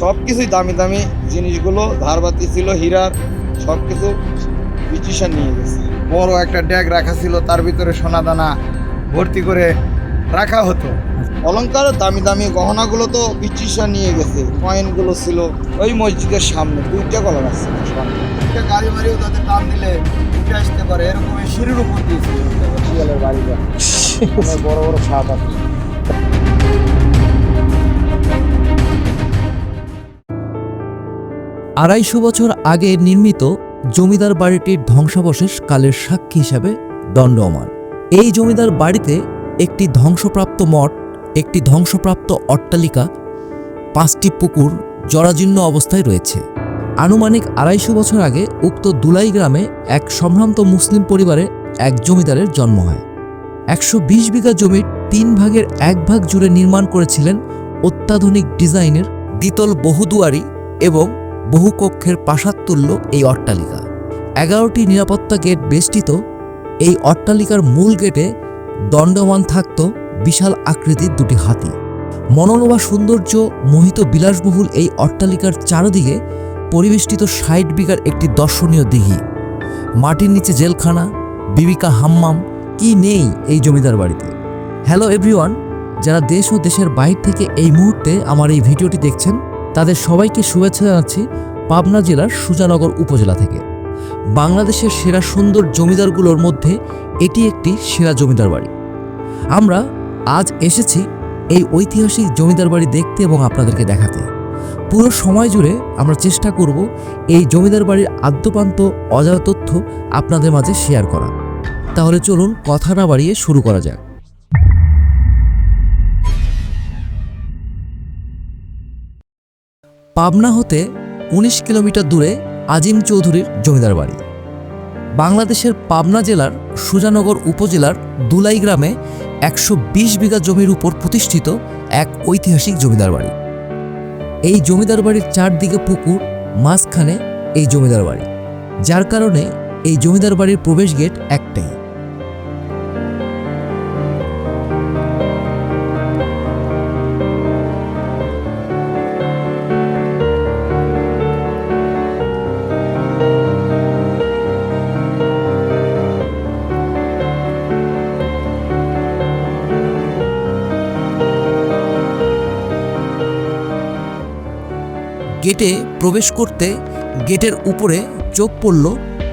সব কিছুই দামি দামি জিনিসগুলো, ধারবাতি ছিল, হীরার সব কিছু ব্রিটিশার নিয়ে গেছে। বড় একটা ড্যাগ রাখা ছিল, তার ভিতরে সোনা দানা ভর্তি করে রাখা হতো। অলংকার দামি দামি গহনাগুলো তো ব্রিটিশরা নিয়ে গেছে কয়েনগুলো ছিল ওই মসজিদের সামনে, দুইটা কলার আছে। একটা গাড়ি বাড়িও তাদের টান দিলে উঠে আসতে পারে, এরকম সিঁড়ির উপর দিয়েছিল বাড়িটা। বড় বড় ছাদ আছে। আড়াইশো বছর আগে নির্মিত জমিদার বাড়িটির ধ্বংসাবশেষ কালের সাক্ষী হিসাবে দণ্ডমান। এই জমিদার বাড়িতে একটি ধ্বংসপ্রাপ্ত মঠ, একটি ধ্বংসপ্রাপ্ত অট্টালিকা, পাঁচটি পুকুর জরাজীর্ণ অবস্থায় রয়েছে। আনুমানিক আড়াইশো বছর আগে উক্ত দুলাই গ্রামে এক সম্ভ্রান্ত মুসলিম পরিবারে এক জমিদারের জন্ম হয়। একশো বিশ বিঘা জমির তিন ভাগের এক ভাগ জুড়ে নির্মাণ করেছিলেন অত্যাধুনিক ডিজাইনের দ্বিতল বহুদুয়ারি এবং বহুকক্ষের প্রাসাদতুল্য এই অট্টালিকা। এগারোটি নিরাপত্তা গেট বেষ্টিত, এই অট্টালিকার মূল গেটে দণ্ডমান থাকত বিশাল আকৃতির দুটি হাতি। মনোলোভা সৌন্দর্য মোহিত বিলাসবহুল এই অট্টালিকার চারদিকে পরিবেষ্টিত ষাট বিঘার একটি দর্শনীয় দিঘি। মাটির নিচে জেলখানা, বিবিকা হাম্মাম, কি নেই এই জমিদার বাড়িতে? হ্যালো এভরিওয়ান যারা দেশ ও দেশের বাইরে থেকে এই মুহূর্তে আমার এই ভিডিওটি দেখছেন তাদের সবাইকে শুভেচ্ছা জানাচ্ছি পাবনা জেলার সুজানগর উপজেলা থেকে। বাংলাদেশের সেরা সুন্দর জমিদারগুলোর মধ্যে এটি একটি সেরা জমিদার বাড়ি। আমরা আজ এসেছি এই ঐতিহাসিক জমিদার বাড়ি দেখতে এবং আপনাদেরকে দেখাতে। পুরো সময় জুড়ে আমরা চেষ্টা করব এই জমিদার বাড়ির আদ্যপান্ত, অজানা তথ্য আপনাদের মাঝে শেয়ার করা। তাহলে চলুন কথা না বাড়িয়ে শুরু করা যাক। পাবনা হতে ১৯ কিলোমিটার দূরে আজিম চৌধুরীর জমিদার বাড়ি। বাংলাদেশের পাবনা জেলার সুজানগর উপজেলার দুলাই গ্রামে একশো বিশ বিঘা জমির উপর প্রতিষ্ঠিত এক ঐতিহাসিক জমিদার বাড়ি। এই জমিদার বাড়ির চারদিকে পুকুর, মাঝখানে এই জমিদার বাড়ি। যার কারণে এই জমিদার বাড়ির প্রবেশ গেট একটাই। গেটে প্রবেশ করতে গেটের উপরে চোখ পড়ল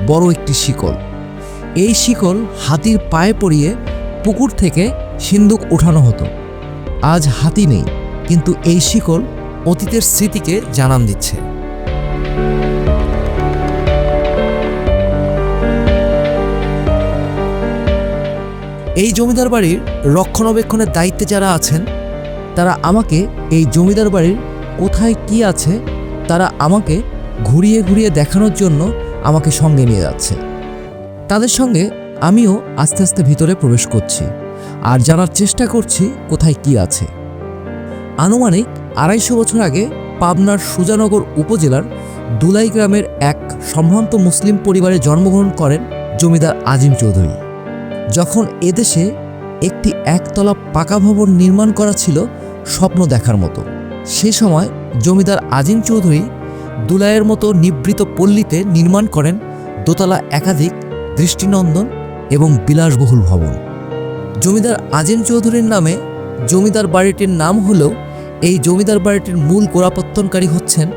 বড় একটি শিকল। এই শিকল হাতির পায়ে পরিয়ে পুকুর থেকে সিন্দুক ওঠানো হতো। আজ হাতি নেই, কিন্তু এই শিকল অতীতের স্মৃতিকে জানান দিচ্ছে। এই জমিদার বাড়ির রক্ষণাবেক্ষণের দায়িত্বে যারা আছেন, তারা আমাকে এই জমিদার বাড়ির কোথায় কি আছে তারা আমাকে ঘুরিয়ে ঘুরিয়ে দেখানোর জন্য আমাকে সঙ্গে নিয়ে যাচ্ছে। তাদের সঙ্গে আমিও আস্তে আস্তে ভিতরে প্রবেশ করছি আর জানার চেষ্টা করছি কোথায় কি আছে। আনুমানিক আড়াইশো বছর আগে পাবনার সুজানগর উপজেলার দুলাই গ্রামের এক সম্ভ্রান্ত মুসলিম পরিবারে জন্মগ্রহণ করেন জমিদার আজিম চৌধুরী। যখন এদেশে একটি একতলা পাকা ভবন নির্মাণ করা ছিল স্বপ্ন দেখার মতো। সে সময় জমিদার আজিম চৌধুরী দুলাইয়ের মতো নিবৃত পল্লীতে নির্মাণ করেন দোতলা একাধিক দৃষ্টিনন্দন এবং বিলাসবহুল ভবন। জমিদার আজিম চৌধুরীর নামে জমিদার বাড়িটির নাম হলেও এই জমিদার বাড়িটির মূল গোড়াপত্তনকারী হচ্ছেন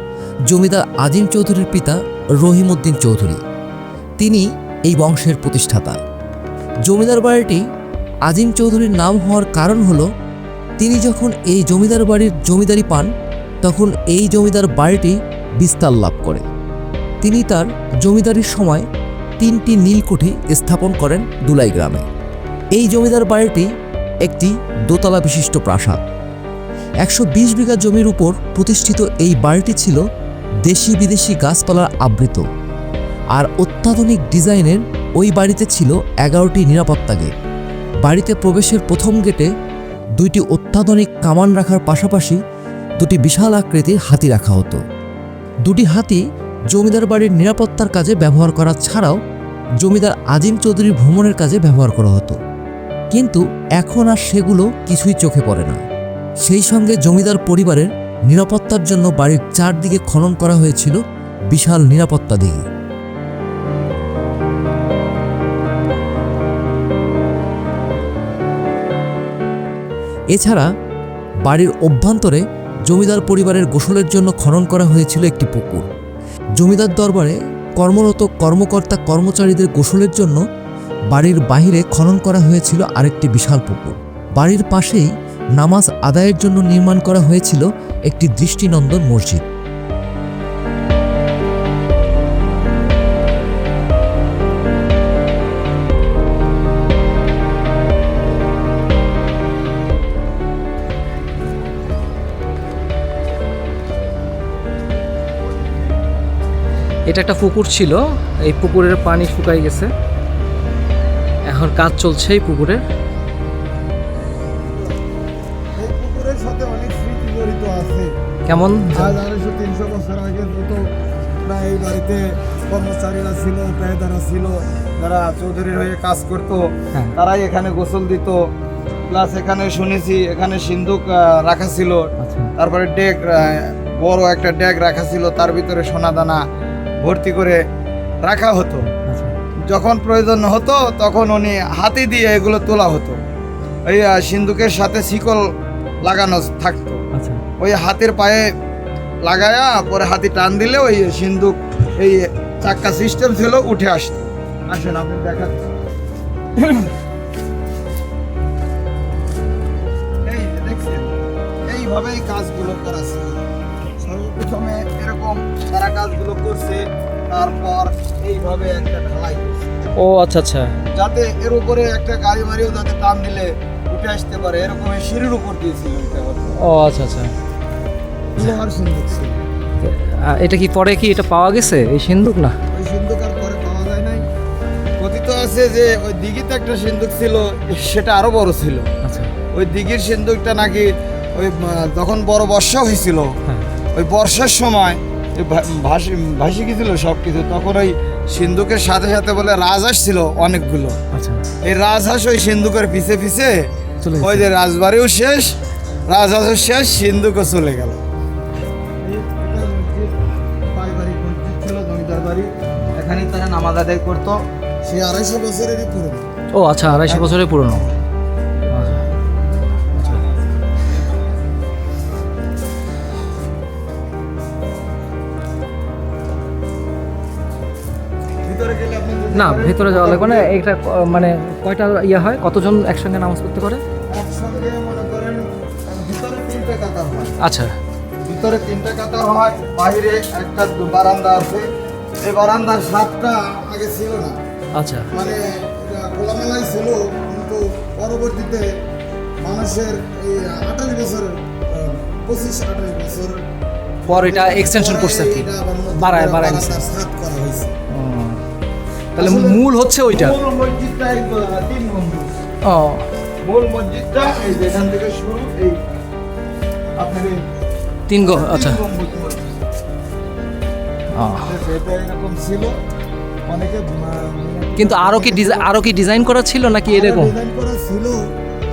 জমিদার আজিম চৌধুরীর পিতা রহিমউদ্দিন চৌধুরী। তিনি এই বংশের প্রতিষ্ঠাতা। জমিদার বাড়িটি আজিম চৌধুরীর নাম হওয়ার কারণ হলো, তিনি যখন এই জমিদার বাড়ির জমিদারি পান তখন এই জমিদার বাড়িটি বিস্তার লাভ করে তিনি তার জমিদারির সময় তিনটি নীলকুঠি স্থাপন করেন দুলাই গ্রামে। এই জমিদার বাড়িটি একটি দোতলা বিশিষ্ট প্রাসাদ। একশো বিশ বিঘা জমির উপর প্রতিষ্ঠিত এই বাড়িটি ছিল দেশি বিদেশি গাছপালার আবৃত। আর অত্যাধুনিক ডিজাইনের ওই বাড়িতে ছিল এগারোটি নিরাপত্তা গেট। বাড়িতে প্রবেশের প্রথম গেটে দুইটি অত্যাধুনিক কামান রাখার পাশাপাশি দুটি বিশাল আকৃতির হাতি রাখা হতো। দুটি হাতি জমিদার বাড়ির নিরাপত্তার কাজে ব্যবহার করা ছাড়াও জমিদার আজিম চৌধুরীর ভ্রমণের কাজে ব্যবহার করা হতো। কিন্তু এখন আর সেগুলো কিছুই চোখে পড়ে না। সেই সঙ্গে জমিদার পরিবারের নিরাপত্তার জন্য বাড়ির চারদিকে খনন করা হয়েছিল বিশাল নিরাপত্তা দিঘি এছাড়া বাড়ির অভ্যন্তরে জমিদার পরিবারের গোসলের জন্য খনন করা হয়েছিল একটি পুকুর। জমিদার দরবারে কর্মরত কর্মকর্তা কর্মচারীদের গোসলের জন্য বাড়ির বাহিরে খনন করা হয়েছিল আরেকটি বিশাল পুকুর। বাড়ির পাশেই নামাজ আদায়ের জন্য নির্মাণ করা হয়েছিল একটি দৃষ্টিনন্দন মসজিদ। এটা একটা পুকুর ছিল এই পুকুরের পানি শুকাই গেছে। এখন কাজ চলছে এই পুকুরের কেমন? আড়াইশো তিনশো বছর আগে যত প্রায় এই বাড়িতে কর্মচারীরা ছিল পেয়েদারা ছিল যারা চৌধুরীর হয়ে কাজ করতো হ্যাঁ। তারাই এখানে গোসল দিত। প্লাস এখানে শুনেছি এখানে সিন্ধুক রাখা ছিল। আচ্ছা। তারপরে ডেক বড় একটা ডেক রাখা ছিল তার ভিতরে সোনা দানা ভর্তি করে রাখা হতো। আচ্ছা। যখন প্রয়োজন হতো তখন উনি হাতি দিয়ে এগুলো তোলা হতো। এই সিন্ধুকের সাথে শিকল লাগানো থাকতো। আচ্ছা। ওই হাতের পায়ে লাগায়া পরে হাতি টান দিলে ওই সিন্ধুক এই চাক্কা সিস্টেম ছিল উঠে আসতো। আসেন আপনি দেখাচ্ছেন এই যে দেখছেন এইভাবে কাজগুলো করা ছিল। এরকম তারা কাজগুলো করছে তারপর এইভাবে একটা ঢালাই ও আচ্ছা আচ্ছা। যাতে এর উপরে একটা গাড়ি মারিও যাতে টান দিলে উঠে আসতে পারে এরকম সিঁড়ির উপর দিয়েছিল এটা ও আচ্ছা আচ্ছা। এটা কি পরে কি এটা পাওয়া গেছে? এই সিন্ধুক না? ওই সিন্ধুক আর পরে পাওয়া যায় নাই। কথিত আছে যে ওই দিঘিতে একটা সিন্ধুক ছিল সেটা আরও বড় ছিল। আচ্ছা। ওই দিঘির সিন্ধুকটা নাকি ওই যখন বড় বর্ষা হয়েছিল হ্যাঁ। ওই বর্ষার সময় ভাসি ভাসি গেছিল সব কিছু? তখন ওই সিন্ধুকের সাথে সাথে বলে রাজহাঁস ছিল অনেকগুলো। আচ্ছা। এই রাজহাঁস ওই সিন্ধুকের পিছে পিছে ওই যে রাজবাড়িও শেষ রাজহাঁসও শেষ সিন্ধুকও চলে গেল। এখানে তারা নামাজ আদায় করতো সে আড়াইশো বছরেরই পুরনো ও আচ্ছা আড়াইশো বছরের পুরনো। না ভেতরে যাওয়া লাগবে না এটা মানে কয়টা ইয়ে হয়? কতজন একসঙ্গে নামাজ পড়তে পারে? একসঙ্গে মনে করেন ভিতরে তিনটে কাতার হয়। আচ্ছা। ভিতরে তিনটে কাতার হয় বাইরে একটা বারান্দা আছে। এই বারান্দার সাতটা আগে ছিল না। আচ্ছা। মানে এটা খোলামেলাই ছিল কিন্তু পরবর্তীতে মানুষের এই আঠাশ বছর পঁচিশ আঠাশ বছর পর এটা extension করছে আর কি। বাড়ায়- বাড়ায় করা হয়েছে। তাহলে মূল হচ্ছে ওইটা। মূল মসজিদটা তিন গম্বুজ ও। মূল মসজিদটা এই যে থেকে শুরু এই আপনার তিন গো আচ্ছা। এরকম ছিল। অনেকে কিন্তু আরও কি আরও কি ডিজাইন করা ছিল নাকি এরকম? ডিজাইন করা ছিল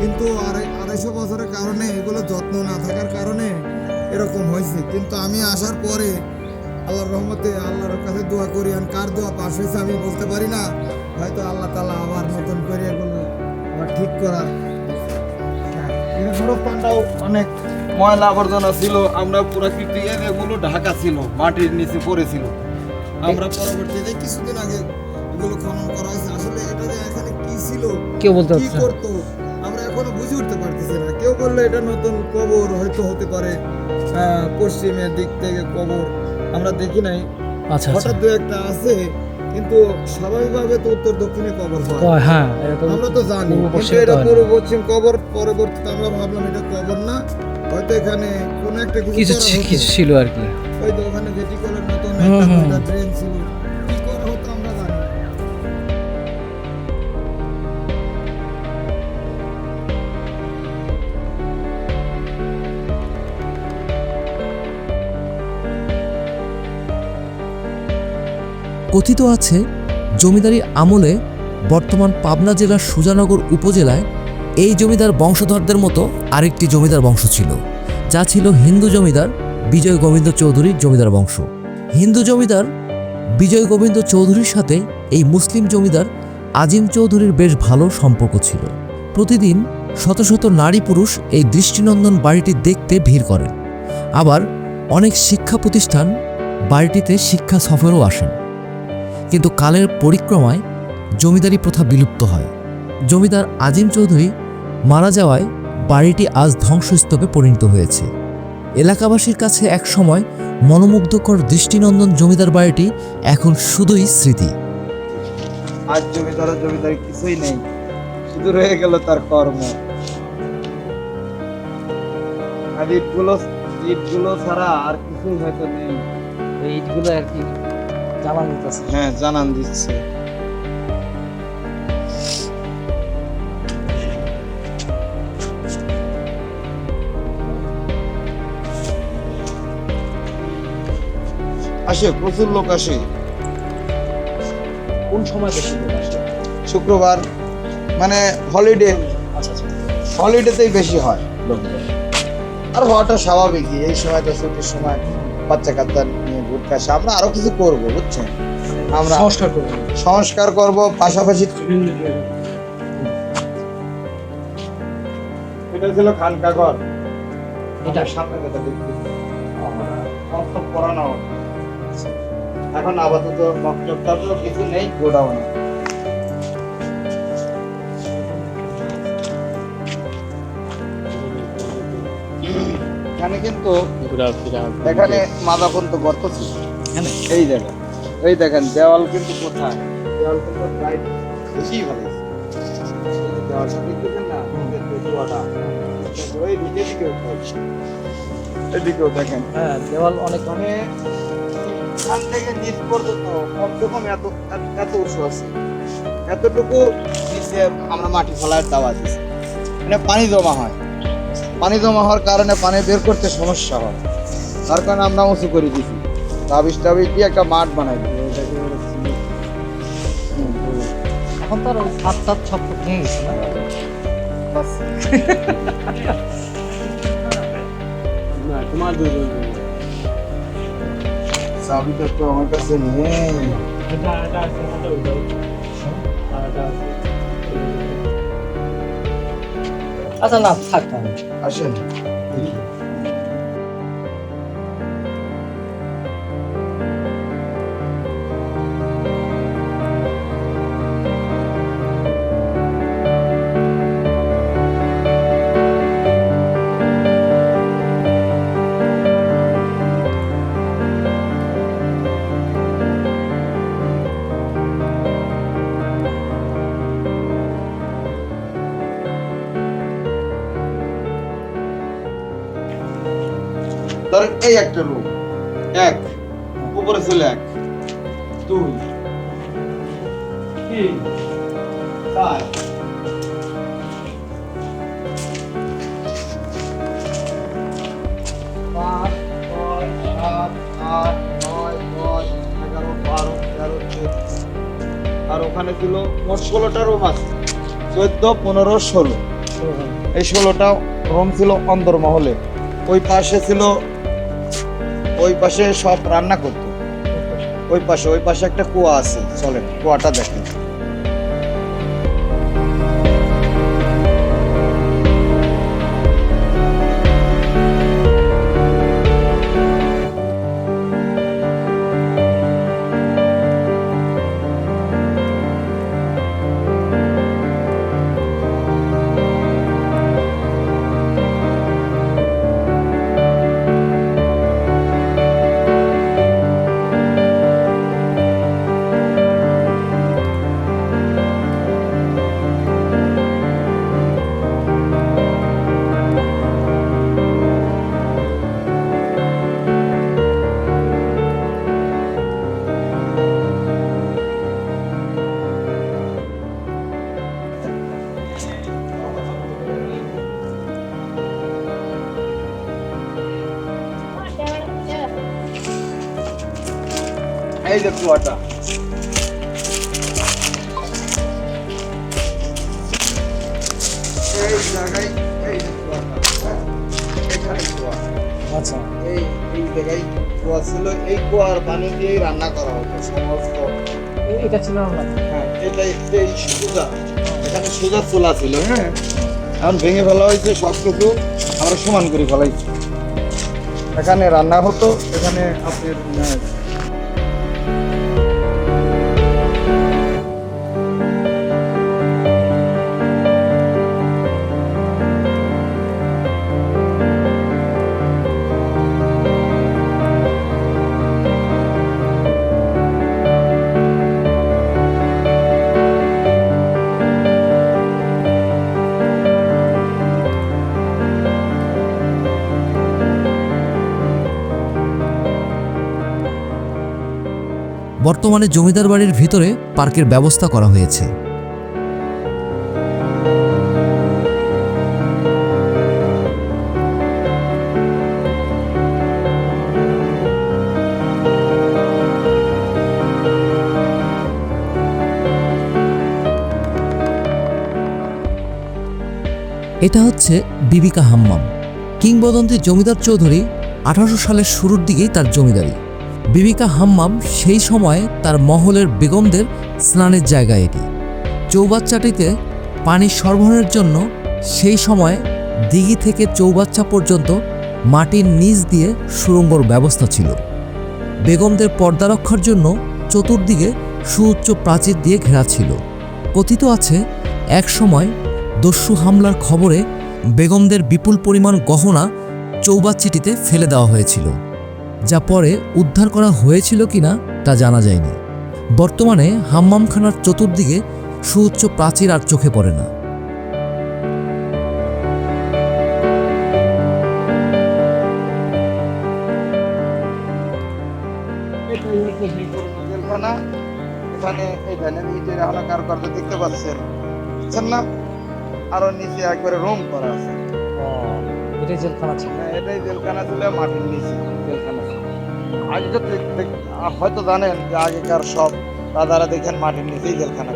কিন্তু আড়াই- আড়াইশো বছরের কারণে এগুলো যত্ন না থাকার কারণে এরকম হয়েছে। কিন্তু আমি আসার পরে আল্লাহর রহমতে আল্লাহর কাছে দোয়া করি আর কার দোয়া পাশ হয়েছে আমি বলতে পারি না। হয়তো আল্লাহ তালা আবার নতুন করে এগুলো আবার ঠিক করা। পান্ডাও অনেক ময়লা আবর্জনা ছিল আমরা প্রাকৃতিক এগুলো ঢাকা ছিল মাটির নিচে পড়েছিল। আমরা পরবর্তীতে কিছুদিন আগে এগুলো খনন করা হয়েছে। আসলে এটা যে এখানে কি ছিল কেউ বলতে কি পারছে করতো আমরা এখনও বুঝে উঠতে পারতেছি না। কেউ বললে এটা নতুন কবর হয়তো হতে পারে আহ, পশ্চিমের দিক থেকে কবর। আমরা দেখি নাই। আচ্ছা আচ্ছা। হঠাৎ দু একটা আছে কিন্তু স্বাভাবিকভাবে তো উত্তর দক্ষিণে কবর হয়। হ্যাঁ আমরা তো জানি কিন্তু এটা। পূর্ব পশ্চিম কবর পরবর্তীতে আমরা ভাবলাম এটা কবর না। হয়তো এখানে কোনো একটা কিছু ছিল আর কি। হয়তো ওখানে ভেটিকলের মতন একটা ড্রেন ছিল। কথিত আছে, জমিদারি আমলে বর্তমান পাবনা জেলার সুজানগর উপজেলায় এই জমিদার বংশধরদের মতো আরেকটি জমিদার বংশ ছিল, যা ছিল হিন্দু জমিদার বিজয় গোবিন্দ চৌধুরীর জমিদার বংশ। হিন্দু জমিদার বিজয় গোবিন্দ চৌধুরীর সাথে এই মুসলিম জমিদার আজিম চৌধুরীর বেশ ভালো সম্পর্ক ছিল। প্রতিদিন শত শত নারী পুরুষ এই দৃষ্টিনন্দন বাড়িটি দেখতে ভিড় করেন। আবার অনেক শিক্ষা প্রতিষ্ঠান বাড়িটিতে শিক্ষা সফরেও আসেন। কিন্তু কালের পরিক্রমায় জমিদারি প্রথা বিলুপ্ত হয়। জমিদার আজিম চৌধুরী মারা যাওয়ায় বাড়িটি আজ ধ্বংসস্তূপে পরিণত হয়েছে। এলাকাবাসীর কাছে এক সময় মনোমুগ্ধকর দৃষ্টিনন্দন জমিদার বাড়িটি এখন শুধুই স্মৃতি। আজ জমিদার আর জমিদারি কিছুই নেই শুধু রয়ে গেল তার কর্ম। আর ইটগুলো ইটগুলো ছাড়া আর কিছুই হয়তো নেই। এই ইটগুলো আর কি? জ্বালান দিতেছে। হ্যাঁ জানান দিচ্ছে। আসে প্রচুর লোক আসে। কোন সময় বেশি লোক আসে? শুক্রবার মানে হলিডে আচ্ছা আচ্ছা। হলিডেতেই বেশি হয়। লোকজন আর হওয়াটা স্বাভাবিকই এই সময় তো ছুটির সময় বাচ্চা কাচ্চা নিয়ে ঘুরতে আমরা আরও কিছু করব বুঝছেন? আমরা সংস্কার করব। সংস্কার করব পাশাপাশি এটা ছিল খানকাঘর এটা। সামনে কথা দেখতে। পড়ানো। এখন আপাতত মক্তব টক্তব কিছু নেই গোডাউন। এখানে কিন্তু এখানে মাদাপন্ত গর্ত ছিল। এখানে? এই দেখেন এই দেখেন দেওয়াল কিন্তু কোথায়? দেওয়াল কিন্তু প্রায় বেশি ভালো। দেওয়ালটা দেখতেছেন না? ওই নিচের দিকেও এদিকেও দেখেন। হ্যাঁ দেওয়াল অনেক মানে এখান থেকে নিচ পর্যন্ত কমসে এত এত- এত উঁচু আছে। এতটুকু নিচে আমরা মাটি ফেলার দাওয়া দিচ্ছি মানে পানি জমা হয়। পানি জমা হওয়ার কারণে পানি বের করতে সমস্যা হয়। তার কারণে আমরা উঁচু করে দিছি। তাবিজ টাবিজ দিয়ে একটা মাঠ বানাই দিই। এখন তো আর ওই সাত সাত সব তো ভেঙে গেছে না? বাস। চাবিটা তো আমার কাছে নেই। আচ্ছা না থাক তাহলে আসেন ধরেন এই একটা রুম। এক, উপরে ছিল এক, দুই, তিন, চার। পাঁচ আট, নয়, দশ বারো, তেরো আর ওখানে ছিল মোট ষোলোটা রুম আছে। চোদ্দ, পনেরো, ষোলো। এই ষোলোটা রুম ছিল অন্দরমহলে ওই পাশে ছিল ওই পাশে সব রান্না করতো। ওই পাশে ওই পাশে একটা কুয়া আছে, চলেন কুয়াটা দেখেন। এই জায়গায় এই হ্যাঁ, এখানে কুয়া আচ্ছা এই এই জায়গায় কুয়া ছিল এই কুয়ার পানি দিয়েই রান্না করা হতো সমস্ত এটা ছিল না হ্যাঁ এটাই এই সুজা। এখানে সুজা চুলা ছিল হ্যাঁ? এখন ভেঙে ফেলা হয়েছে সব কিছু আমরা সমান করে ফেলাইছি। এখানে রান্না হতো এখানে আপনার বর্তমানে জমিদার বাড়ির ভিতরে পার্কের ব্যবস্থা করা হয়েছে। এটা হচ্ছে বিবিকা হাম্মাম, কিংবদন্তি জমিদার চৌধুরী আঠারোশো সালের শুরুর দিকেই তার জমিদারি। বিবিকা হাম্মাম সেই সময় তার মহলের বেগমদের স্নানের জায়গা এটি। চৌবাচ্চাটিতে পানি সরবরাহের জন্য সেই সময় দিঘি থেকে চৌবাচ্চা পর্যন্ত মাটির নিচ দিয়ে সুড়ঙ্গর ব্যবস্থা ছিল। বেগমদের পর্দা রক্ষার জন্য চতুর্দিকে সুউচ্চ প্রাচীর দিয়ে ঘেরা ছিল। কথিত আছে, এক সময় দস্যু হামলার খবরে বেগমদের বিপুল পরিমাণ গহনা চৌবাচ্চিটিতে ফেলে দেওয়া হয়েছিল। যা পরে উদ্ধার করা হয়েছিল কিনা তা জানা যায়নি। বর্তমানে হাম্মামখানার চতুর্দিকে সুউচ্চ প্রাচীর আর চোখে পড়ে না। এটাই দেখতে পাচ্ছেন। বুঝছেন না? আরও নিচে একবারে রুম করা আছে। এটা জেলখানা ছিল। হ্যাঁ, এটাই জেলখানা ছিল মাটির নিচে। আগে তো হয়তো জানেন যে আগেকার সব দাদারা দেখেন মাটির নিচেই জেলখানা।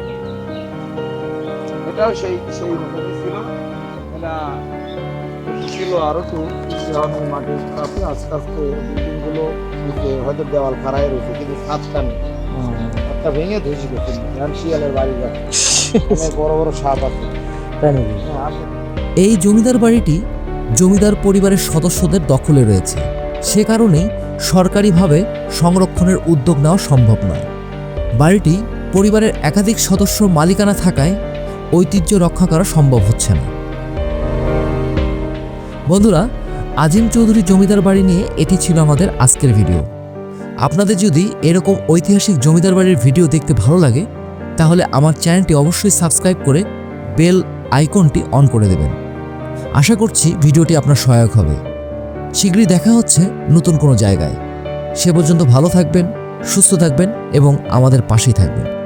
এটাও সেই সেই রকমই ছিল। এটা ছিল আরও তো মাটির তারপরে আস্তে আস্তে বিল্ডিংগুলো নিচে হয়তো দেওয়াল খাড়াই রয়েছে কিন্তু ছাদটা নেই। ছাদটা ভেঙে ধসে গেছে শিয়ালের বাড়ি যাচ্ছে বড় বড় সাপ হ্যাঁ আছে। এই জমিদার বাড়িটি জমিদার পরিবারের সদস্যদের দখলে রয়েছে। সে কারণেই সরকারিভাবে সংরক্ষণের উদ্যোগ নেওয়া সম্ভব নয়। বাড়িটি পরিবারের একাধিক সদস্য মালিকানা থাকায় ঐতিহ্য রক্ষা করা সম্ভব হচ্ছে না। বন্ধুরা, আজিম চৌধুরী জমিদার বাড়ি নিয়ে এটি ছিল আমাদের আজকের ভিডিও। আপনাদের যদি এরকম ঐতিহাসিক জমিদার বাড়ির ভিডিও দেখতে ভালো লাগে, তাহলে আমার চ্যানেলটি অবশ্যই সাবস্ক্রাইব করে বেল আইকনটি অন করে দেবেন। আশা করছি ভিডিওটি আপনার সহায়ক হবে। শীঘ্রই দেখা হচ্ছে নতুন কোনো জায়গায়। সে পর্যন্ত ভালো থাকবেন, সুস্থ থাকবেন এবং আমাদের পাশেই থাকবেন।